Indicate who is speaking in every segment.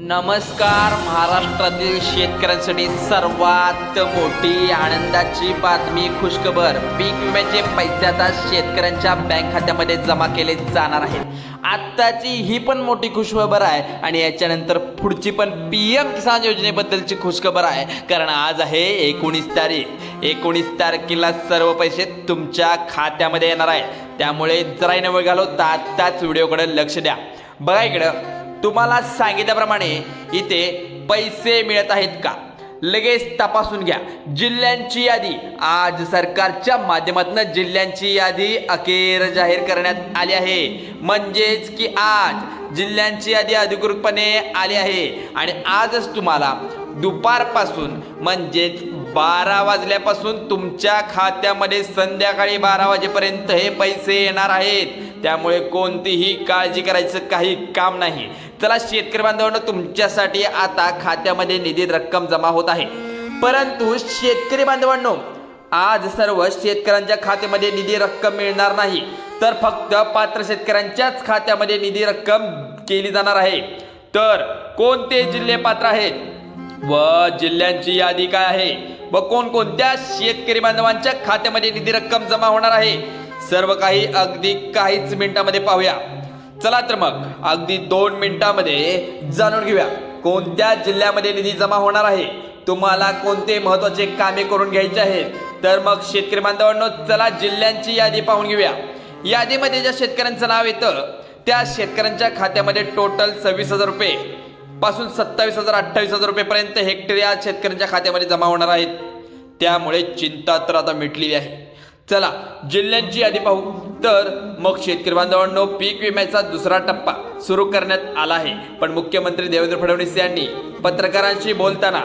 Speaker 1: नमस्कार महाराष्ट्रातील शेतकऱ्यांसाठी सर्वात मोठी आनंदाची बातमी खुशखबर. पीक विम्याचे म्हणजे पैसे आता शेतकऱ्यांच्या बँक खात्यामध्ये जमा केले जाणार आहेत. आत्ताची ही पण मोठी खुशखबर आहे आणि याच्यानंतर पुढची पण पी एम किसान योजनेबद्दलची खुशखबर आहे. कारण आज आहे एकोणीस तारीख. एकोणीस तारखेला सर्व पैसे तुमच्या खात्यामध्ये येणार आहे त्यामुळे जराही न वेळ घालवता आत्ताच व्हिडिओकडे लक्ष द्या. बघा इकडं. तुम्हाला सांगितल्याप्रमाणे इथे पैसे मिळत आहेत का? लगेच तपासून घ्या. जिल्ह्यांची यादी. आज सरकारच्या माध्यमातून जिल्ह्यांची यादी अखेर जाहीर करण्यात आली आहे. म्हणजेच की आज जिल्ह्यांची यादी अधिकृतपणे आली आहे. आणि आजच तुम्हाला दुपारपासून म्हणजेच बारा वाजल्यापासून तुमच्या खात्यामध्ये संध्याकाळी बारा वाजेपर्यंत हे पैसे येणार आहेत. त्यामुळे कोणतीही काळजी करायचं काही काम नाही. चला शेतकरी बांधवांनो तुमच्यासाठी आता खात्यामध्ये निधी रक्कम जमा होत आहे. परंतु शेतकरी बांधवांनो आज सर्व शेतकऱ्यांच्या खात्यामध्ये निधी रक्कम मिळणार नाही. तर फक्त पात्र शेतकऱ्यांच्याच खात्यामध्ये निधी रक्कम केली जाणार आहे. तर कोणते जिल्हे पात्र आहेत? व जिल्ह्यांची यादी काय आहे? व कोणकोणत्या शेतकरी बांधवांच्या खात्यामध्ये निधी रक्कम जमा होणार आहे? सर्व काही अगदी काहीच मिनिटामध्ये पाहूया. चला तर मग अगदी दोन मिनिटांमध्ये जाणून घेऊया कोणत्या जिल्ह्यामध्ये निधी जमा होणार आहे. तुम्हाला कोणते महत्त्वाचे कामे करून घ्यायचे आहेत? तर मग शेतकरी बांधवांनो चला जिल्ह्यांची यादी पाहून घेऊया. यादीमध्ये ज्या शेतकऱ्यांचं नाव येतं त्या शेतकऱ्यांच्या खात्यामध्ये टोटल सव्वीस हजार रुपये पासून सत्तावीस हजार अठ्ठावीस हजार रुपयेपर्यंत हेक्टर या शेतकऱ्यांच्या खात्यामध्ये जमा होणार आहेत. त्यामुळे चिंता तर आता मिटलेली आहे. चला जिल्ह्यांची यादी पाहू. तर मग शेतकरी बांधवांनो पीक विम्याचा दुसरा टप्पा सुरू करण्यात आला आहे. पण मुख्यमंत्री देवेंद्र फडणवीस यांनी पत्रकारांशी बोलताना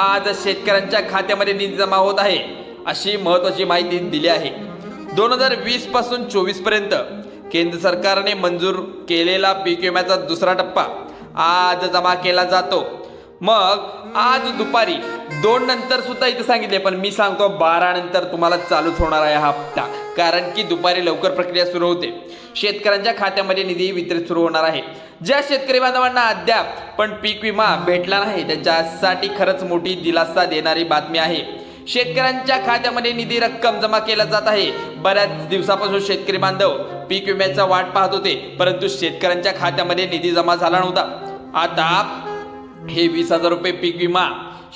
Speaker 1: आज शेतकऱ्यांच्या खात्यामध्ये निधी जमा होत आहे अशी महत्वाची माहिती दिली आहे. दोन हजार वीसपासून चोवीसपर्यंत केंद्र सरकारने मंजूर केलेला पीक विम्याचा दुसरा टप्पा आज जमा केला जातो. मग आज दुपारी दोन नंतर सुद्धा इथे सांगितले पण मी सांगतो बारा नंतर तुम्हाला चालूच होणार आहे हा हप्ता. कारण की दुपारी लवकर प्रक्रिया सुरू होते. शेतकऱ्यांच्या खात्यामध्ये निधी वितरित सुरू होणार आहे. ज्या शेतकरी बांधवांना अद्याप पण पीक विमा भेटला नाही त्यांच्यासाठी खरंच मोठी दिलासा देणारी बातमी आहे. शेतकऱ्यांच्या खात्यामध्ये निधी रक्कम जमा केला जात आहे. बऱ्याच दिवसापासून शेतकरी बांधव पीक विम्याचा वाट पाहत होते परंतु शेतकऱ्यांच्या खात्यामध्ये निधी जमा झाला नव्हता. आता हे वीस हजार रुपये पीक विमा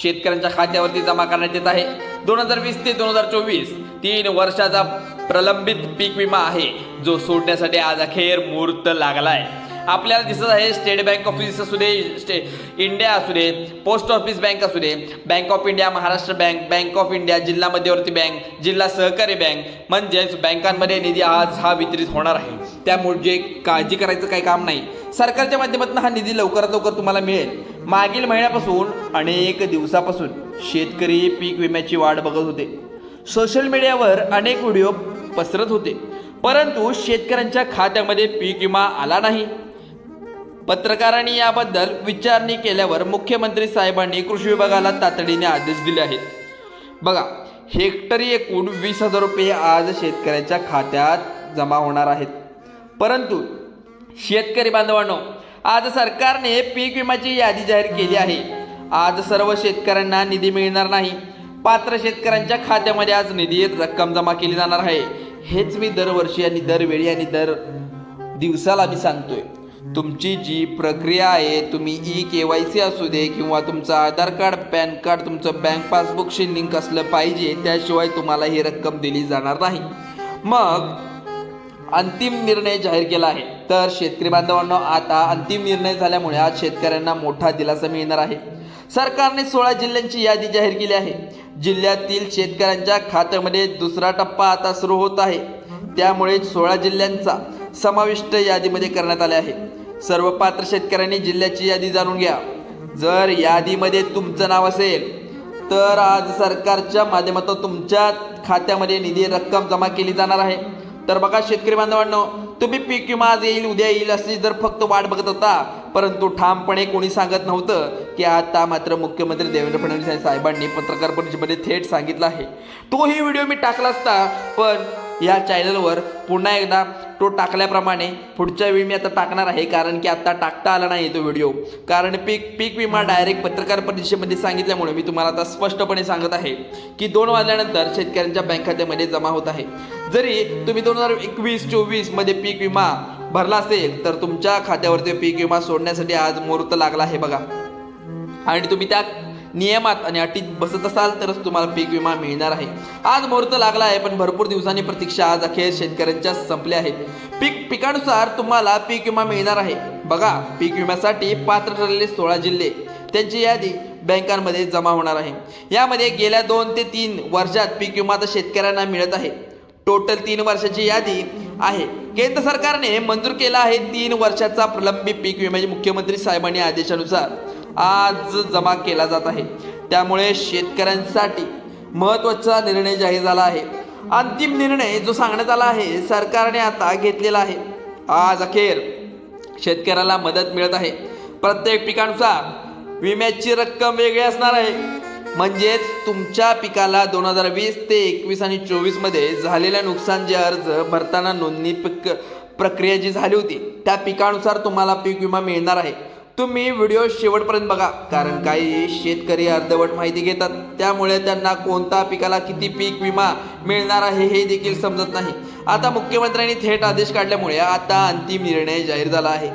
Speaker 1: शेतकऱ्यांच्या खात्यावरती जमा करण्यात येत आहे. दोन हजार वीस ते दोन हजार चोवीस तीन वर्षाचा प्रलंबित पीक विमा आहे जो सोडण्यासाठी आज अखेर मुहूर्त लागलाय. आपल्याला दिसत आहे स्टेट बँक ऑफिस असू दे स्टे इंडिया असू दे पोस्ट ऑफिस बँक असू दे bank of India Maharashtra bank bank of India जिल्हा मध्यवर्ती बँक जिल्हा सहकारी बँक म्हणजेच बँकांमध्ये निधी आज हा वितरित होणार आहे. त्यामुळे जे काळजी करायचं काही काम नाही. सरकारच्या माध्यमातून हा निधी लवकरात लवकर तुम्हाला मिळेल. मागील महिन्यापासून अनेक दिवसापासून शेतकरी पीक विम्याची वाट बघत होते. सोशल मीडियावर अनेक व्हिडिओ पसरत होते. परंतु शेतकऱ्यांच्या खात्यामध्ये पीक विमा आला नाही. पत्रकारांनी याबद्दल विचारणी केल्यावर मुख्यमंत्री साहेबांनी कृषी विभागाला तातडीने आदेश दिले आहेत. बघा हेक्टरी एकूण वीस हजार रुपये आज शेतकऱ्यांच्या खात्यात जमा होणार आहेत. परंतु शेतकरी बांधवांनो आज सरकारने पीक विम्याची यादी जाहीर केली आहे. आज सर्व शेतकऱ्यांना निधी मिळणार नाही. पात्र शेतकऱ्यांच्या खात्यामध्ये आज निधी रक्कम जमा केली जाणार आहे. हेच मी दरवर्षी आणि दरवेळी आणि दर दिवसाला मी सांगतोय. तुमची जी प्रक्रिया आहे तुम्ही ई के वाय सी असू दे किंवा तुमचं आधार कार्ड पॅन कार्ड तुमचं बँक पासबुकशी लिंक असलं पाहिजे त्याशिवाय तुम्हाला ही रक्कम दिली जाणार नाही. मग अंतिम निर्णय जाहीर केला आहे. तर शेतकरी बांधवांना आता अंतिम निर्णय झाल्यामुळे आज शेतकऱ्यांना मोठा दिलासा मिळणार आहे. सरकारने सोळा जिल्ह्यांची यादी जाहीर केली आहे. जिल्ह्यातील शेतकऱ्यांच्या खात्यामध्ये दुसरा टप्पा आता सुरू होत आहे. त्यामुळे सोळा जिल्ह्यांचा समाविष्ट यादीमध्ये करण्यात आले आहे. सर्व पात्र शेतकऱ्यांनी जिल्ह्याची यादी जाणून घ्या. जर यादीमध्ये तुमचं नाव असेल तर आज सरकारच्या माध्यमातून तुमच्या खात्यामध्ये निधी रक्कम जमा केली जाणार आहे. तर बघा शेतकरी बांधवांनो तुम्ही पीक विमा आज येईल उद्या येईल अशी जर फक्त वाट बघत होता परंतु ठामपणे कोणी सांगत नव्हतं की आता मात्र मुख्यमंत्री देवेंद्र फडणवीस साहेबांनी पत्रकार परिषदेमध्ये थेट सांगितलं आहे. तोही व्हिडिओ मी टाकला असता पण या चॅनलवर पुन्हा एकदा तो टाकल्याप्रमाणे पुढच्या वेळी मी आता टाकणार आहे कारण की आत्ता टाकता आला नाही तो व्हिडिओ कारण पीक पीक विमा डायरेक्ट पत्रकार परिषदेमध्ये सांगितल्यामुळे मी तुम्हाला आता स्पष्टपणे सांगत आहे की दोन वाजल्यानंतर शेतकऱ्यांच्या बँक खात्यामध्ये जमा होत आहे. जरी तुम्ही दोन हजार एकवीस चोवीसमध्ये पीक विमा भरला असेल तर तुमच्या खात्यावरती पीक विमा सोडण्यासाठी आज मुहूर्त लागला आहे बघा. आणि तुम्ही त्या नियमात आणि अटीत बसत असाल तरच तुम्हाला पीक विमा मिळणार आहे. आज मुहूर्त लागला आहे पण भरपूर दिवसांनी प्रतीक्षा आज अखेर शेतकऱ्यांच्या संपल्या आहेत. पीक पिकानुसार तुम्हाला पीक विमा मिळणार आहे. बघा पीक विम्यासाठी पात्र ठरलेले सोळा जिल्हे त्यांची यादी बँकांमध्ये जमा होणार आहे. यामध्ये गेल्या दोन ते तीन वर्षात पीक विमा शेतकऱ्यांना मिळत आहे. टोटल तीन वर्षाची यादी आहे. केंद्र सरकारने मंजूर केला आहे तीन वर्षाचा प्रलंबित पीक विम्याचे मुख्यमंत्री साहेबांनी आदेशानुसार. आज जमा केला जात आहे. त्यामुळे शेतकऱ्यांसाठी महत्त्वाचा निर्णय जाहीर झाला आहे. अंतिम निर्णय जो सांगण्यात आला आहे सरकारने आता घेतलेला आहे. आज अखेर शेतकऱ्याला मदत मिळत आहे. प्रत्येक पिकानुसार विम्याची रक्कम वेगळी असणार आहे. म्हणजेच तुमच्या पिकाला दोन हजार वीस ते एकवीस आणि चोवीसमध्ये झालेल्या नुकसानचे अर्ज भरताना नोंदणी पिक प्रक्रिया जी झाली होती त्या पिकानुसार तुम्हाला पीक विमा मिळणार आहे. तुम्ही व्हिडिओ शेवटपर्यंत बघा. कारण काही शेतकरी अर्धवट माहिती घेतात. त्यामुळे त्यांना कोणता पिकाला किती पीक विमा मिळणार आहे हे देखील समजत नाही. आता मुख्यमंत्र्यांनी थेट आदेश काढल्यामुळे आता अंतिम निर्णय जाहीर झाला आहे.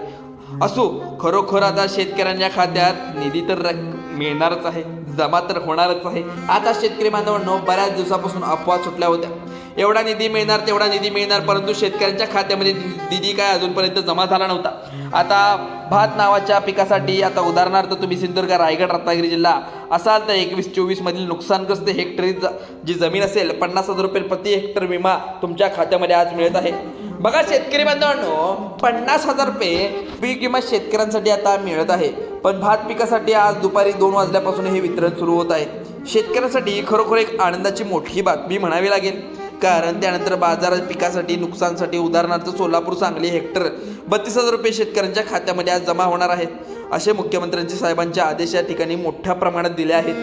Speaker 1: असो खरोखर आता शेतकऱ्यांच्या खात्यात निधी तर मिळणारच आहे. जमा तर होणारच आहे. आता शेतकरी बांधवांनो बऱ्याच दिवसापासून अफवा सुटल्या होत्या. एवढा निधी मिळणार तेवढा निधी मिळणार परंतु शेतकऱ्यांच्या खात्यामध्ये निधी काय अजूनपर्यंत जमा झाला नव्हता. आता भात नावाच्या पिकासाठी आता उदाहरणार्थ तुम्ही सिंधुदुर्ग रायगड रत्नागिरी जिल्हा असाल तर एकवीस चोवीस मधील नुकसानग्रस्त हेक्टरी ज- जी जमीन असेल पन्नास हजार रुपये प्रति हेक्टर विमा तुमच्या खात्यामध्ये आज मिळत आहे. बघा शेतकरी बांधवांनो पन्नास हजार रुपये पीक विमा शेतकऱ्यांसाठी आता मिळत आहे. पण भात पिकासाठी आज दुपारी दोन वाजल्यापासून हे वितरण सुरू होत आहे. शेतकऱ्यांसाठी खरोखर एक आनंदाची मोठी बातमी म्हणावी लागेल. कारण त्यानंतर बाजारात पिकासाठी नुकसानसाठी उदाहरणार्थ सोलापूर सांगली हेक्टर बत्तीस हजार रुपये शेतकऱ्यांच्या खात्यामध्ये आज जमा होणार आहेत. असे मुख्यमंत्र्यांचे साहेबांचे आदेश या ठिकाणी मोठ्या प्रमाणात दिले आहेत.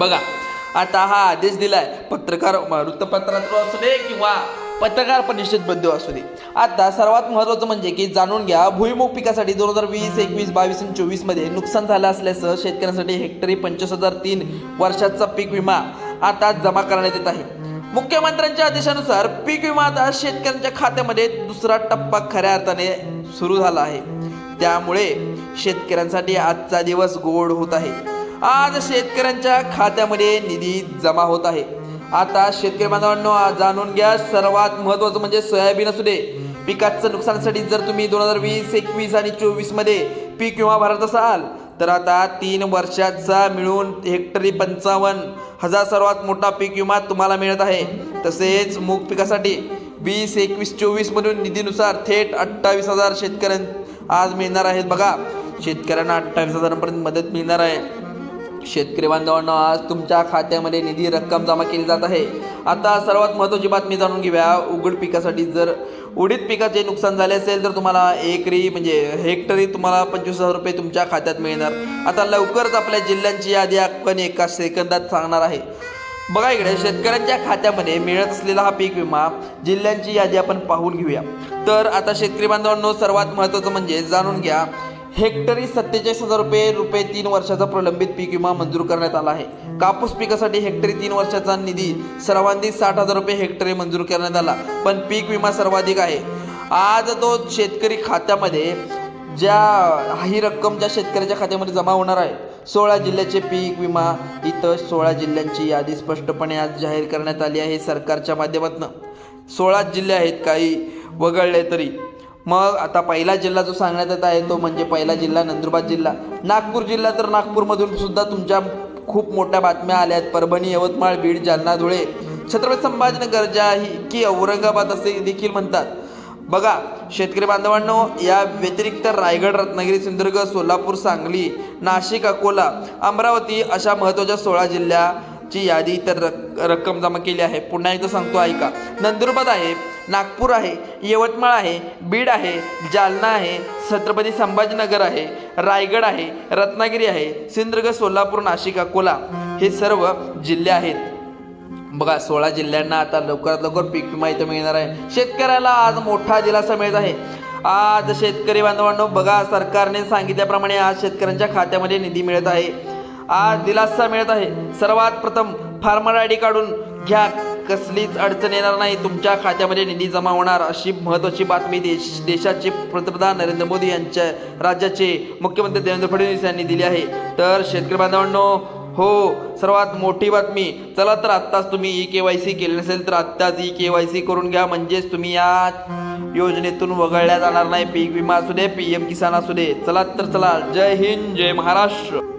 Speaker 1: बघा आता हा आदेश दिलाय पत्रकार वृत्तपत्रात असू दे किंवा पत्रकार परिषदबद्दल असू दे. आता सर्वात महत्त्वाचं म्हणजे की जाणून घ्या भुईमुग पिकासाठी दोन हजार वीस एकवीस बावीस आणि चोवीसमध्ये नुकसान झालं असल्याचं शेतकऱ्यांसाठी हेक्टरी पंचवीस हजार तीन वर्षाचा पीक विमा आता जमा करण्यात येत आहे. मुख्यमंत्र्यांच्या आदेशानुसार पीक विमा आता शेतकऱ्यांच्या खात्यामध्ये दुसरा टप्पा खऱ्या अर्थाने सुरू झाला आहे. त्यामुळे शेतकऱ्यांसाठी आजचा दिवस गोड होत आहे. आज शेतकऱ्यांच्या खात्यामध्ये निधी जमा होत आहे. आता शेतकरी बांधवांनो जाणून घ्या सर्वात महत्वाचं म्हणजे सोयाबीन असू दे. पिकाचं नुकसानासाठी जर तुम्ही दोन हजार वीस एकवीस आणि चोवीसमध्ये पीक विमा भरत असाल तर आता तीन वर्षाचा मिळून हेक्टरी पंचावन्न हजार सर्वात मोठा पीक विमा तुम्हाला मिळत आहे. तसेच मूग पिकासाठी वीस एकवीस चोवीसमधून निधीनुसार थेट अठ्ठावीस हजार शेतकऱ्यां आज मिळणार आहेत. बघा शेतकऱ्यांना अठ्ठावीस हजारांपर्यंत मदत मिळणार आहे. शेतकरी बांधवांना आज तुमच्या खात्यामध्ये निधी रक्कम जमा केली जात आहे. आता सर्वात महत्त्वाची बातमी जाणून घेऊया. उघड पिकासाठी जर उडीद पिकाचे नुकसान झाले असेल तर तुम्हाला एकरी म्हणजे हेक्टरी तुम्हाला पंचवीस हजार रुपये तुमच्या खात्यात मिळणार. आता लवकरच आपल्या जिल्ह्यांची यादी आपण एका सेकंदात सांगणार आहे. बघा इकडे शेतकऱ्यांच्या खात्यामध्ये मिळत असलेला हा पीक विमा जिल्ह्यांची यादी आपण पाहून घेऊया. तर आता शेतकरी बांधवांनो सर्वात महत्त्वाचं म्हणजे जाणून घ्या हेक्टरी सत्तेचाळीस हजार रुपये रुपये तीन वर्षाचा प्रलंबित पीक विमा मंजूर करण्यात आला आहे. कापूस पिकासाठी हेक्टरी तीन वर्षाचा निधी सर्वाधिक साठ हजार रुपये हेक्टरी मंजूर करण्यात आला. पण पीक विमा सर्वाधिक आहे. आज तो शेतकरी खात्यामध्ये ज्या ही रक्कम ज्या शेतकऱ्याच्या खात्यामध्ये जमा होणार आहे सोळा जिल्ह्याचे पीक विमा इथं सोळा जिल्ह्यांची यादी स्पष्टपणे आज जाहीर करण्यात आली आहे सरकारच्या माध्यमातून. सोळा जिल्हे आहेत काही वगळले तरी. मग आता पहिला जिल्हा जो सांगण्यात येत आहे तो म्हणजे पहिला जिल्हा नंदुरबार जिल्हा. नागपूर जिल्हा तर नागपूरमधून सुद्धा तुमच्या खूप मोठ्या बातम्या आल्या आहेत. परभणी यवतमाळ बीड जालना धुळे छत्रपती संभाजीनगर ज्या ही की औरंगाबाद असे देखील म्हणतात. बघा शेतकरी बांधवांनो या व्यतिरिक्त रायगड रत्नागिरी सिंधुदुर्ग सोलापूर सांगली नाशिक अकोला अमरावती अशा महत्त्वाच्या सोळा जिल्ह्या ची यादी तर रक्कम जमा केली आहे. पुन्हा एकदा सांगतो ऐका. नंदुरबार आहे नागपूर आहे यवतमाळ आहे बीड आहे जालना आहे छत्रपती संभाजीनगर आहे रायगड आहे रत्नागिरी आहे सिंधुदुर्ग सोलापूर नाशिक अकोला हे सर्व जिल्हे आहेत. बघा सोळा जिल्ह्यांना आता लवकरात लवकर पीक विमा इथं मिळणार आहे. शेतकऱ्याला आज मोठा दिलासा मिळत आहे. आज शेतकरी बांधवांनो बघा सरकारने सांगितल्याप्रमाणे आज शेतकऱ्यांच्या खात्यामध्ये निधी मिळत आहे. आज दिलासा मिळत आहे. सर्वात प्रथम फार्मर आय डी काढून घ्या. कसलीच अडचण येणार नाही. तुमच्या खात्यामध्ये निधी जमा होणार. अशी महत्त्वाची बातमी देश देशाचे पंतप्रधान नरेंद्र मोदी यांच्या राज्याचे मुख्यमंत्री देवेंद्र फडणवीस यांनी दिली आहे. तर शेतकरी बांधवांनो हो सर्वात मोठी बातमी. चला तर आत्ताच तुम्ही ई के वाय सी केली नसेल तर आत्ताच ई के वाय सी करून घ्या. म्हणजेच तुम्ही या योजनेतून वगळल्या जाणार नाही. पीक विमा असू दे पी एम किसान असू दे. चला तर चला. जय हिंद जय महाराष्ट्र.